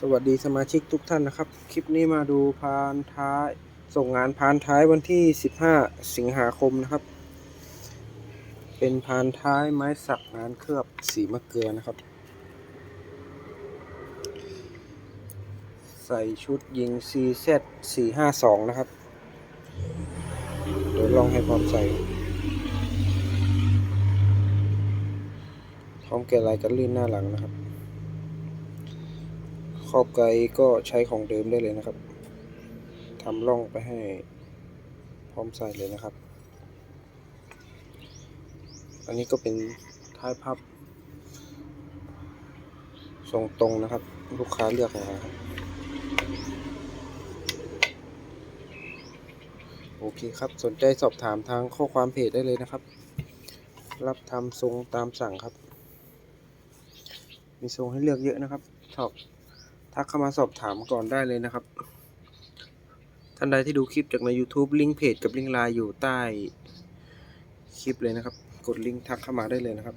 สวัสดีสมาชิกทุกท่านนะครับ คลิปนี้มาดูพานท้ายส่งงานพานท้ายวันที่ 15 สิงหาคมนะครับ เป็นพานท้ายไม้สักงานเคลือบสีมะเกลือนะครับ ใส่ชุดยิง CZ 452 นะครับ เดี๋ยวลองให้พร้อมใส่ พร้อมแกะลายกันลื่นหน้าหลังนะครับ ขอบไกก็ใช้ของเดิมได้เลยนะครับทำร่องไปให้พร้อมใส่เลยนะครับ อันนี้ก็เป็นท้ายพับทรงตรงนะครับ ลูกค้าเลือกมาครับโอเคครับ สนใจสอบถามทางข้อความเพจได้เลยนะครับ รับทำทรงตามสั่งครับ มีทรงให้เลือกเยอะนะครับชอบ ทักเข้ามาสอบถามก่อนได้เลยนะครับ ท่านใดที่ดูคลิปจากใน YouTube ลิงก์เพจกับลิงก์ไลน์อยู่ใต้คลิปเลยนะครับ กดลิงก์ทักเข้ามาได้เลยนะครับ